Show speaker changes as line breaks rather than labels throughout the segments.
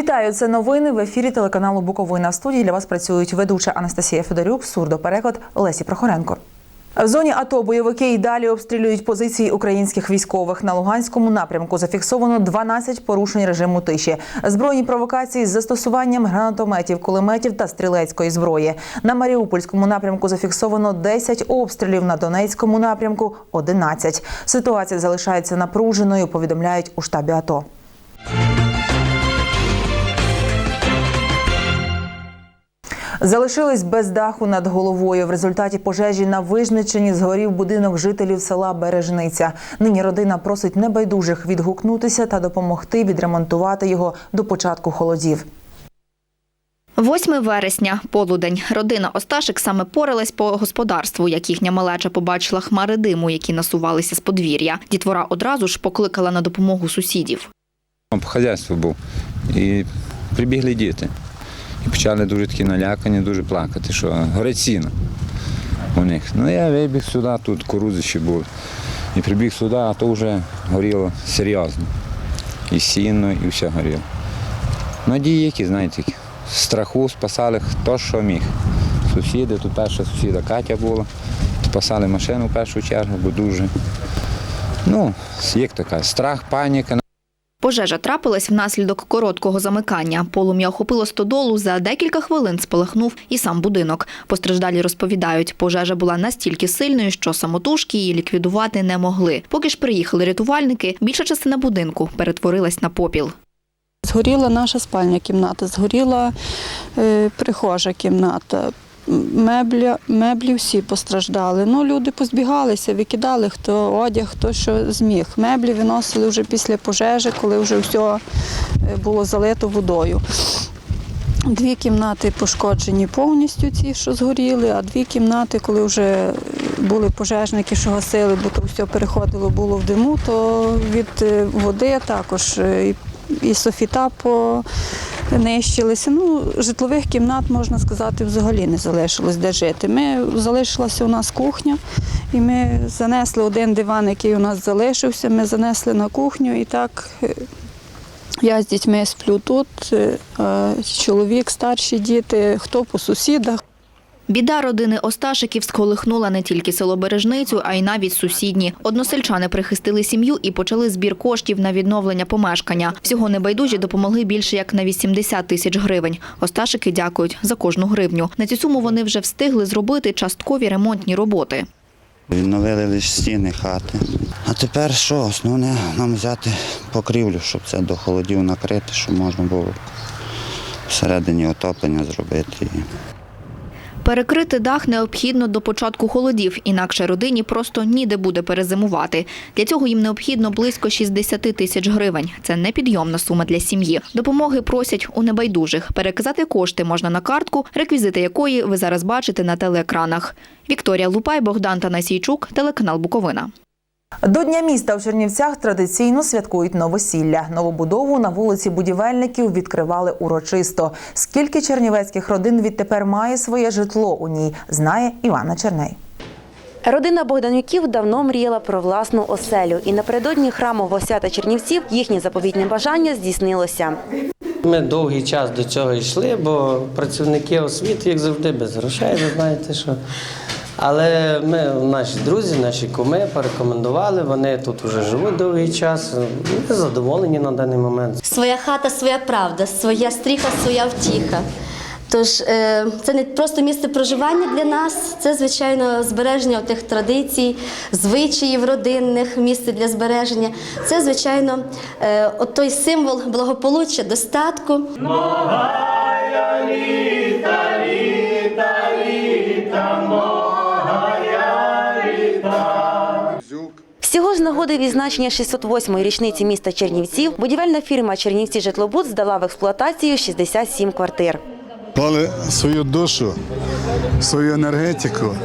Вітаю, це новини в ефірі телеканалу Буковина. В студії для вас працюють ведуча Анастасія Федорюк, сурдопереклад Лесі Прохоренко. В зоні АТО бойовики й далі обстрілюють позиції українських військових. На Луганському напрямку зафіксовано 12 порушень режиму тиші. Збройні провокації з застосуванням гранатометів, кулеметів та стрілецької зброї. На Маріупольському напрямку зафіксовано 10 обстрілів. На Донецькому напрямку 11. Ситуація залишається напруженою. Повідомляють у штабі АТО. Залишились без даху над головою. В результаті пожежі на Вижничині згорів будинок жителів села Бережниця. Нині родина просить небайдужих відгукнутися та допомогти відремонтувати його до початку холодів.
8 вересня, полудень. Родина Осташик саме поралась по господарству, як їхня малеча побачила хмари диму, які насувалися з подвір'я. Дітвора одразу ж покликала на допомогу сусідів.
По хазяйству був. І прибігли діти. І почали дуже такі налякані, дуже плакати, що горить сіно у них. Ну я вибіг сюди, тут кукурудзи ще були. І прибіг сюди, а то вже горіло серйозно. І сіно, і все горіло. Надії які, знаєте, страху спасали хто що міг. Сусіди, тут перша сусіда Катя була. Спасали машину в першу чергу, бо дуже. Ну, як така, страх, паніка.
Пожежа трапилась внаслідок короткого замикання. Полум'я охопило стодолу. За декілька хвилин спалахнув і сам будинок. Постраждалі розповідають, пожежа була настільки сильною, що самотужки її ліквідувати не могли. Поки ж приїхали рятувальники, більша частина будинку перетворилась на попіл.
Згоріла наша спальня кімната, згоріла е, прихожа кімната. Мебля, меблі всі постраждали. Ну, люди позбігалися, викидали хто одяг, хто що зміг. Меблі виносили вже після пожежі, коли вже все було залито водою. Дві кімнати пошкоджені повністю, ці, що згоріли, а дві кімнати, коли вже були пожежники, що гасили, бо то все переходило було в диму, то від е, води також е, і, софіта понищилися. Ну, житлових кімнат, можна сказати, взагалі не залишилось де жити. Ми залишилася у нас кухня, і ми занесли один диван, який у нас залишився, ми занесли на кухню і так. е, я з дітьми сплю тут, е, чоловік, старші діти, хто по сусідах.
Біда родини Осташиків сколихнула не тільки село Бережницю, а й навіть сусідні. Односельчани прихистили сім'ю і почали збір коштів на відновлення помешкання. Всього небайдужі допомогли більше як на 80 тисяч гривень. Осташики дякують за кожну гривню. На цю суму вони вже встигли зробити часткові ремонтні роботи.
Відновили лише стіни хати. А тепер що? Основне нам взяти покрівлю, щоб це до холодів накрити, щоб можна було всередині отоплення зробити.
Перекрити дах необхідно до початку холодів, інакше родині просто ніде буде перезимувати. Для цього їм необхідно близько 60 тисяч гривень. Це непідйомна сума для сім'ї. Допомоги просять у небайдужих. Переказати кошти можна на картку, реквізити якої ви зараз бачите на телеекранах. Вікторія Лупай, Богдан Танасійчук, телеканал Буковина.
До Дня міста в Чернівцях традиційно святкують новосілля. Новобудову на вулиці будівельників відкривали урочисто. Скільки чернівецьких родин відтепер має своє житло у ній, знає Івана Черней.
Родина Богданюків давно мріяла про власну оселю, і напередодні храмового свята Чернівців їхнє заповітне бажання здійснилося.
Ми довгий час до цього йшли, бо працівники освіти, як завжди, без грошей, ви знаєте що. Але ми, наші друзі, наші куми порекомендували, вони тут вже живуть довгий час. Ми задоволені на даний момент.
Своя хата, своя правда, своя стріха, своя втіха. Тож е, це не просто місце проживання для нас, це звичайно збереження тих традицій, звичаїв родинних, місце для збереження. Це звичайно е, от той символ благополуччя, достатку.
Всього з нагоди відзначення 608-ї річниці міста Чернівців будівельна фірма Чернівці Житлобуд здала в експлуатацію 67 квартир.
Клали свою душу, свою енергетику,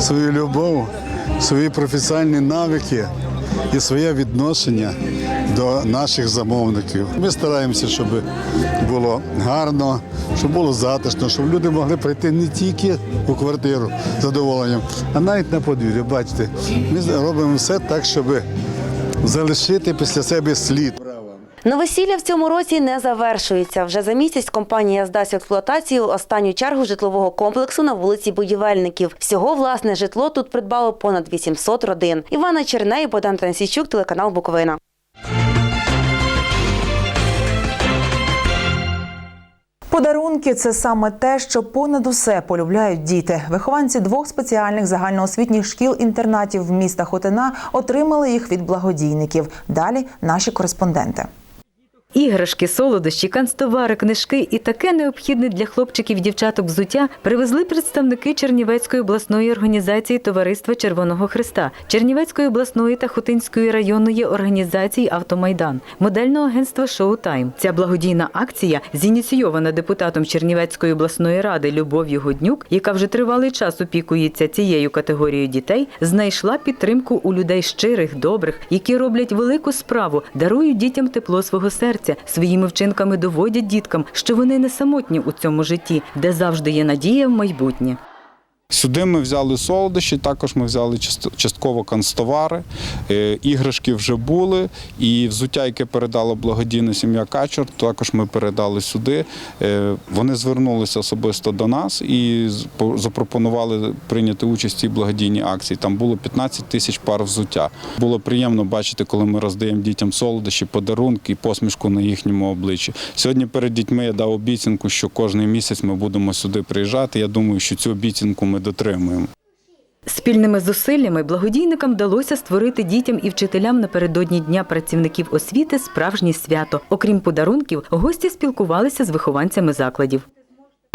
свою любов, свої професіональні навики і своє відношення до наших замовників. Ми стараємося, щоб було гарно, щоб було затишно, щоб люди могли прийти не тільки у квартиру з задоволенням, а навіть на подвір'я. Бачите, ми робимо все так, щоб залишити після себе слід.
Новосілля в цьому році не завершується. Вже за місяць компанія здасть експлуатацію останню чергу житлового комплексу на вулиці Будівельників. Всього власне житло тут придбало понад 800 родин. Івана Черней, Богдан Тансійчук, телеканал Буковина.
Подарунки це саме те, що понад усе полюбляють діти. Вихованці двох спеціальних загальноосвітніх шкіл-інтернатів міста Хотина отримали їх від благодійників. Далі наші кореспонденти.
Іграшки, солодощі, канцтовари, книжки і таке необхідне для хлопчиків і дівчаток взуття привезли представники Чернівецької обласної організації Товариства Червоного Христа, Чернівецької обласної та Хотинської районної організації Автомайдан, модельного агентства Шоутайм. Ця благодійна акція, зініційована депутатом Чернівецької обласної ради Любов'ю Годнюк, яка вже тривалий час опікується цією категорією дітей, знайшла підтримку у людей щирих, добрих, які роблять велику справу, дарують дітям тепло свого серця, своїми вчинками доводять діткам, що вони не самотні у цьому житті, де завжди є надія в майбутнє.
Сюди ми взяли солодощі, також ми взяли частково канцтовари, е, іграшки вже були, і взуття, яке передала благодійна сім'я Качур, також ми передали сюди. Е, Вони звернулися особисто до нас і запропонували прийняти участь в цій благодійній акції. Там було 15 тисяч пар взуття. Було приємно бачити, коли ми роздаємо дітям солодощі, подарунки і посмішку на їхньому обличчі. Сьогодні перед дітьми я дав обіцянку, що кожен місяць ми будемо сюди приїжджати. Я думаю, що цю обіцянку ми дотримуємо.
Спільними зусиллями благодійникам вдалося створити дітям і вчителям напередодні Дня працівників освіти справжнє свято. Окрім подарунків, гості спілкувалися з вихованцями закладів.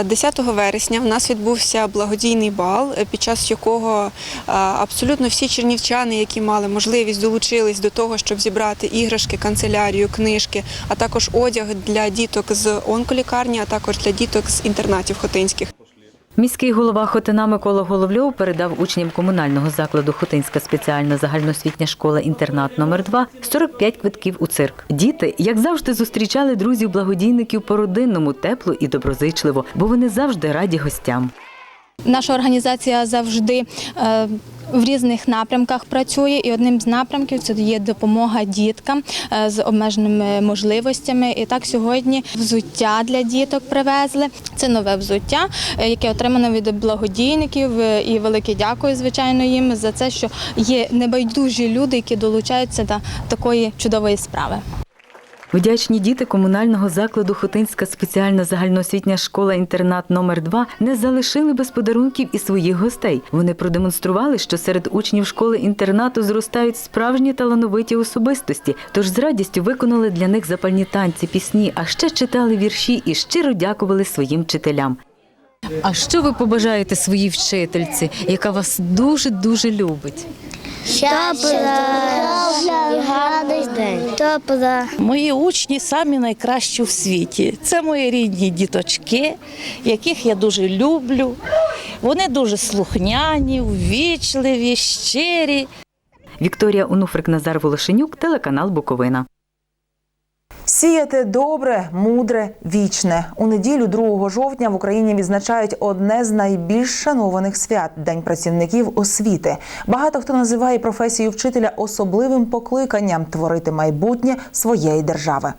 10 вересня в нас відбувся благодійний бал, під час якого абсолютно всі чернівчани, які мали можливість, долучились до того, щоб зібрати іграшки, канцелярію, книжки, а також одяг для діток з онколікарні, а також для діток з інтернатів хотинських.
Міський голова Хотина Микола Головльов передав учням комунального закладу Хотинська спеціальна загальноосвітня школа інтернат номер 2 45 квитків у цирк. Діти, як завжди, зустрічали друзів-благодійників по-родинному, тепло і доброзичливо, бо вони завжди раді гостям.
Наша організація завжди е, в різних напрямках працює, і одним з напрямків це є допомога діткам е, з обмеженими можливостями. І так сьогодні взуття для діток привезли. Це нове взуття, е, яке отримано від благодійників. І велике дякую, звичайно, їм за це, що є небайдужі люди, які долучаються до такої чудової справи.
Вдячні діти комунального закладу Хотинська спеціальна загальноосвітня школа-інтернат номер 2 не залишили без подарунків і своїх гостей. Вони продемонстрували, що серед учнів школи-інтернату зростають справжні талановиті особистості, тож з радістю виконали для них запальні танці, пісні, а ще читали вірші і щиро дякували своїм вчителям. А що ви побажаєте своїй вчительці, яка вас дуже дуже любить?
Мої учні самі найкращі в світі. Це мої рідні діточки, яких я дуже люблю. Вони дуже слухняні, ввічливі, щирі.
Вікторія Онуфрик, Назар Волошенюк, телеканал Буковина.
Сіяти добре, мудре, вічне. У неділю 2 жовтня в Україні відзначають одне з найбільш шанованих свят День працівників освіти. Багато хто називає професію вчителя особливим покликанням творити майбутнє своєї держави.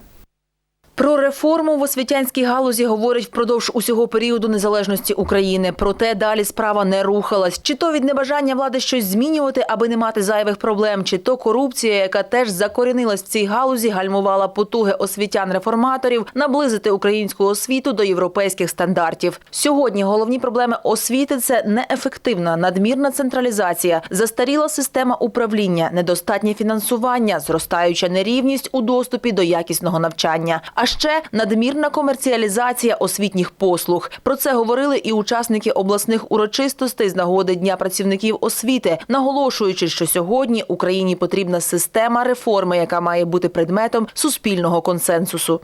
Про реформу в освітянській галузі говорять впродовж усього періоду незалежності України. Проте далі справа не рухалась. Чи то від небажання влади щось змінювати, аби не мати зайвих проблем, чи то корупція, яка теж закорінилась в цій галузі, гальмувала потуги освітян-реформаторів наблизити українську освіту до європейських стандартів. Сьогодні головні проблеми освіти це неефективна надмірна централізація, застаріла система управління, недостатнє фінансування, зростаюча нерівність у доступі до якісного навчання. А ще надмірна комерціалізація освітніх послуг. Про це говорили і учасники обласних урочистостей з нагоди Дня працівників освіти, наголошуючи, що сьогодні Україні потрібна система реформи, яка має бути предметом суспільного консенсусу.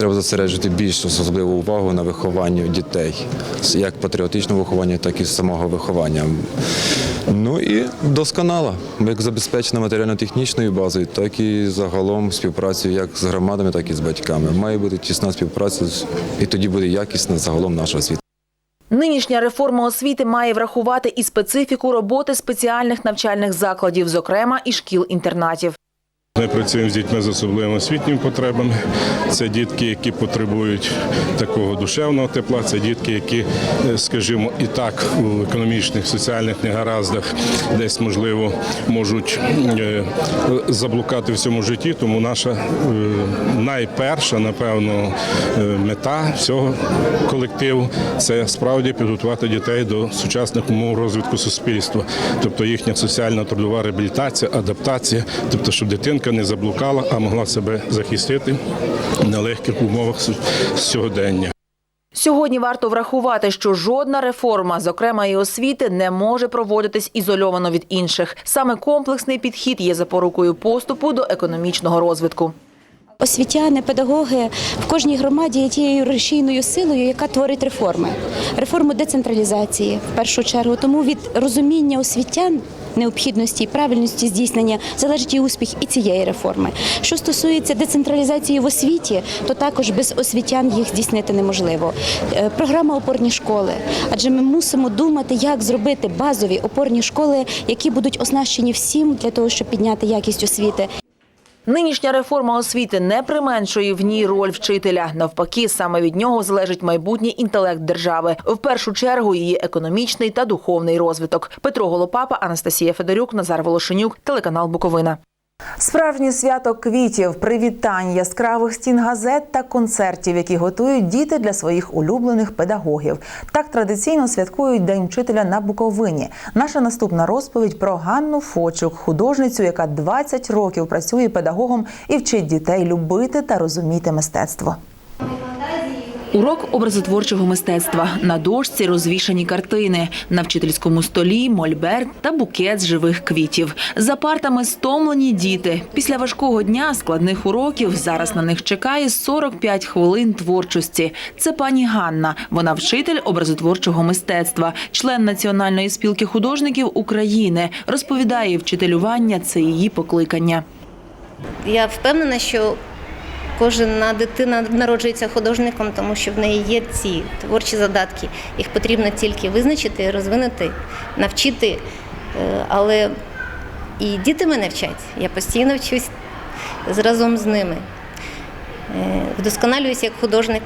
Треба зосереджувати більш особливу увагу на вихованні дітей, як патріотичного виховання, так і самого виховання. Ну і досконало, як забезпечена матеріально-технічною базою, так і загалом співпрацею як з громадами, так і з батьками. Має бути тісна співпраця, і тоді буде якісна загалом наша освіта.
Нинішня реформа освіти має врахувати і специфіку роботи спеціальних навчальних закладів, зокрема і шкіл-інтернатів.
Ми працюємо з дітьми з особливими освітніми потребами. Це дітки, які потребують такого душевного тепла. Це дітки, які, е, скажімо, і так у економічних, соціальних негараздах десь можливо можуть е, заблукати в цьому житті. Тому наша е, найперша, напевно, мета всього колективу це справді підготувати дітей до сучасних умов розвитку суспільства, тобто їхня соціальна трудова реабілітація, адаптація, тобто, щоб дитинка не заблукала, а могла себе захистити в нелегких умовах сьогодення.
Сьогодні варто врахувати, що жодна реформа, зокрема і освіти, не може проводитись ізольовано від інших. Саме комплексний підхід є запорукою поступу до економічного розвитку.
Освітяни, педагоги в кожній громаді є тією рушійною силою, яка творить реформи, реформу децентралізації в першу чергу. Тому від розуміння освітян необхідності і правильності здійснення залежить і успіх і цієї реформи. Що стосується децентралізації в освіті, то також без освітян їх здійснити неможливо. Е, Програма опорні школи, адже ми мусимо думати, як зробити базові опорні школи, які будуть оснащені всім для того, щоб підняти якість освіти.
Нинішня реформа освіти не применшує в ній роль вчителя. Навпаки, саме від нього залежить майбутній інтелект держави. В першу чергу її економічний та духовний розвиток. Петро Голопапа, Анастасія Федорюк, Назар Волошенюк, телеканал Буковина. Справжнє свято квітів, привітань, яскравих стін газет та концертів, які готують діти для своїх улюблених педагогів. Так традиційно святкують День вчителя на Буковині. Наша наступна розповідь про Ганну Фочук, художницю, яка 20 років працює педагогом і вчить дітей любити та розуміти мистецтво. Урок образотворчого мистецтва. На дошці розвішані картини. На вчительському столі мольберт та букет з живих квітів. За партами стомлені діти. Після важкого дня складних уроків зараз на них чекає 45 хвилин творчості. Це пані Ганна. Вона вчитель образотворчого мистецтва, член Національної спілки художників України. Розповідає, вчителювання це її покликання.
Я впевнена, що кожна дитина народжується художником, тому що в неї є ці творчі задатки. Їх потрібно тільки визначити, розвинути, навчити. Е, Але і діти мене вчать. Я постійно вчусь разом з ними. Е, Вдосконалююсь як художник.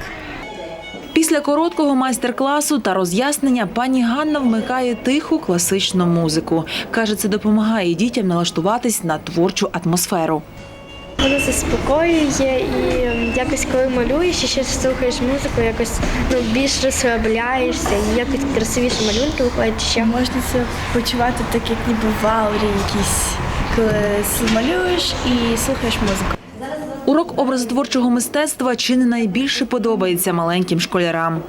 Після короткого майстер-класу та роз'яснення пані Ганна вмикає тиху класичну музику. Каже, це допомагає дітям налаштуватись на творчу атмосферу.
Воно заспокоює і якось коли малюєш і ще слухаєш музику, якось ну, більш розслабляєшся і якось красивіші малюнки виходять. Ще.
Можна це почувати так, як ніби в аурі якісь, коли малюєш і слухаєш музику.
Урок образотворчого мистецтва чи не найбільше подобається маленьким школярам.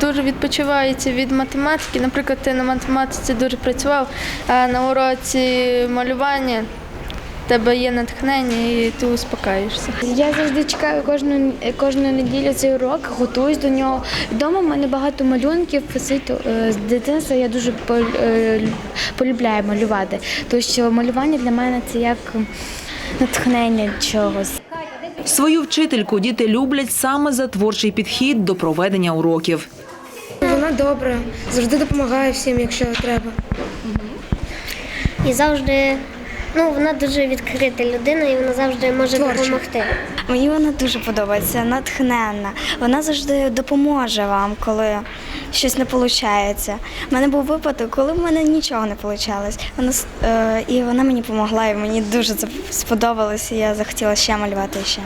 Дуже відпочивається від математики. Наприклад, ти на математиці дуже працював, а на уроці малювання тебе є натхнення і ти успокаєшся.
Я завжди чекаю кожну кожну неділю цей урок, готуюсь до нього. Вдома в мене багато малюнків. е, З дитинства я дуже е, полюбляю малювати, тому що малювання для мене це як натхнення чогось.
Свою вчительку діти люблять саме за творчий підхід до проведення уроків.
Вона добра, завжди допомагає всім, якщо треба.
І завжди, ну вона дуже відкрита людина, і вона завжди може допомогти.
Мені вона дуже подобається, натхненна. Вона завжди допоможе вам, коли щось не виходить. У мене був випадок, коли в мене нічого не вийшло. Вона, е, і вона мені допомогла, і мені дуже це сподобалось, і я захотіла ще малювати ще.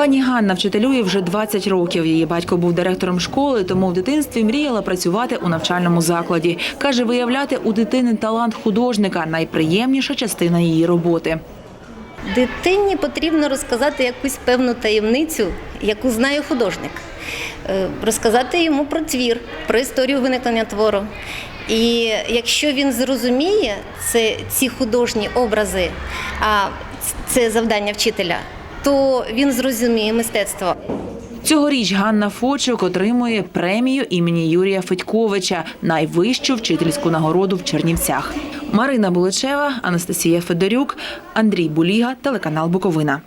Пані Ганна вчителює вже 20 років. Її батько був директором школи, тому в дитинстві мріяла працювати у навчальному закладі. Каже, виявляти у дитини талант художника найприємніша частина її роботи.
Дитині потрібно розказати якусь певну таємницю, яку знає художник. Е, Розказати йому про твір, про історію виникнення твору. І якщо він зрозуміє це, ці художні образи, а це завдання вчителя, то він зрозуміє мистецтво.
Цьогоріч Ганна Фочок отримує премію імені Юрія Федьковича, найвищу вчительську нагороду в Чернівцях. Марина Буличева, Анастасія Федорюк, Андрій Буліга, телеканал Буковина.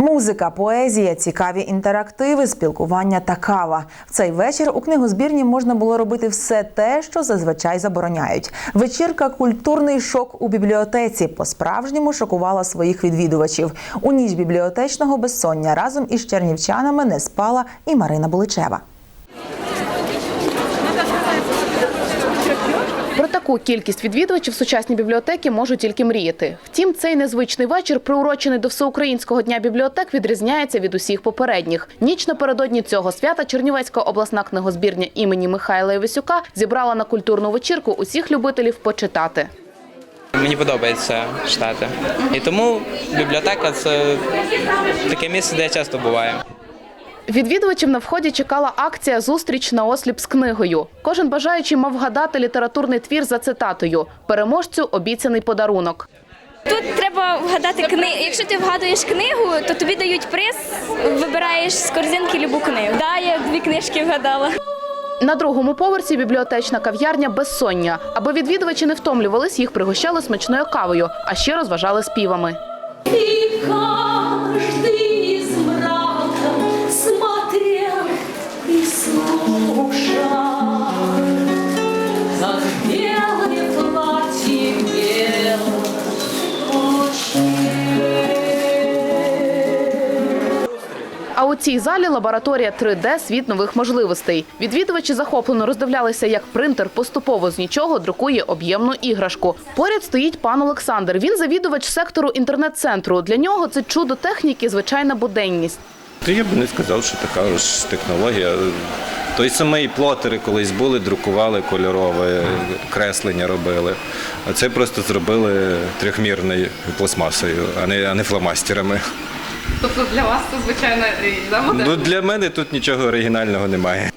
Музика, поезія, цікаві інтерактиви, спілкування та кава. В цей вечір у книгозбірні можна було робити все те, що зазвичай забороняють. Вечірка Культурний шок у бібліотеці по-справжньому шокувала своїх відвідувачів. У ніч бібліотечного безсоння разом із чернівчанами не спала і Марина Буличева.
Про таку кількість відвідувачів сучасні бібліотеки можуть тільки мріяти. Втім, цей незвичний вечір, приурочений до всеукраїнського дня бібліотек, відрізняється від усіх попередніх. Ніч напередодні цього свята Чернівецька обласна книгозбірня імені Михайла Івасюка зібрала на культурну вечірку усіх любителів почитати.
Мені подобається читати. І тому бібліотека це таке місце, де я часто буваю.
Відвідувачів на вході чекала акція Зустріч на осліп з книгою. Кожен бажаючий мав вгадати літературний твір за цитатою. Переможцю обіцяний подарунок.
Тут треба вгадати книгу. Якщо ти вгадуєш книгу, то тобі дають приз, вибираєш з корзинки любу книгу. Да, я дві книжки вгадала.
На другому поверсі бібліотечна кав'ярня безсоння. Аби відвідувачі не втомлювались, їх пригощали смачною кавою, а ще розважали співами.
И каждый
у цій залі лабораторія 3D світ нових можливостей. Відвідувачі захоплено роздивлялися, як принтер поступово з нічого друкує об'ємну іграшку. Поряд стоїть пан Олександр. Він завідувач сектору інтернет-центру. Для нього це чудо техніки, звичайна буденність.
Я б не сказав, що така ж технологія. Той самий плотери колись були, друкували кольорове, креслення робили. А це просто зробили трьохмірною пластмасою, а не, а не фломастерами.
Тобто для вас це звичайна
Ну, для мене тут нічого оригінального немає.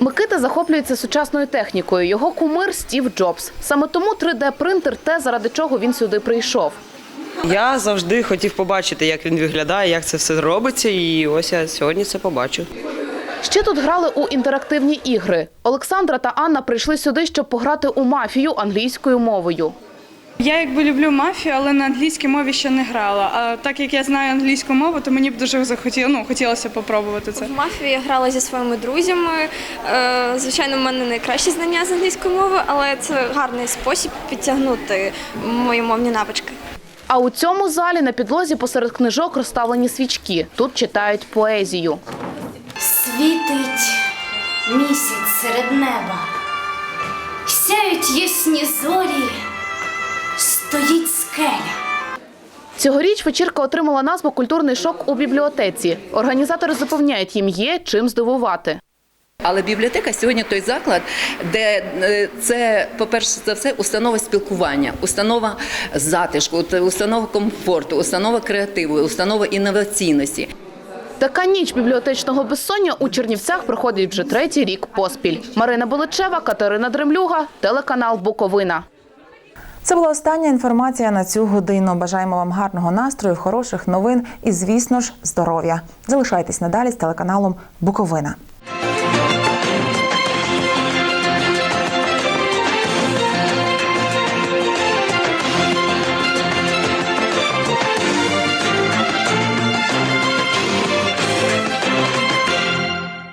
Микита захоплюється сучасною технікою. Його кумир Стів Джобс. Саме тому 3D-принтер те, заради чого він сюди прийшов.
Я завжди хотів побачити, як він виглядає, як це все робиться, і ось я сьогодні це побачив.
Ще тут грали у інтерактивні ігри. Олександра та Анна прийшли сюди, щоб пограти у мафію англійською мовою.
Я якби люблю мафію, але на англійській мові ще не грала. А так як я знаю англійську мову, то мені б дуже захотіло, ну, хотілося попробувати це.
В мафію я грала зі своїми друзями. Е, Звичайно, в мене найкращі знання з англійської мови, але це гарний спосіб підтягнути мої мовні навички.
А у цьому залі на підлозі посеред книжок розставлені свічки. Тут читають поезію.
Світить місяць серед неба, сяють ясні зорі, стоїть скеля.
Цьогоріч вечірка отримала назву Культурний шок у бібліотеці. Організатори запевняють, їм є чим здивувати.
Але бібліотека сьогодні той заклад, де е, це, по-перше за все, установа спілкування, установа затишку, установа комфорту, установа креативу, установа інноваційності.
Така ніч бібліотечного безсоння у Чернівцях проходить вже третій рік поспіль. Марина Боличева, Катерина Дремлюга, телеканал Буковина.
Це була остання інформація на цю годину. Бажаємо вам гарного настрою, хороших новин і, звісно ж, здоров'я. Залишайтесь надалі з телеканалом Буковина.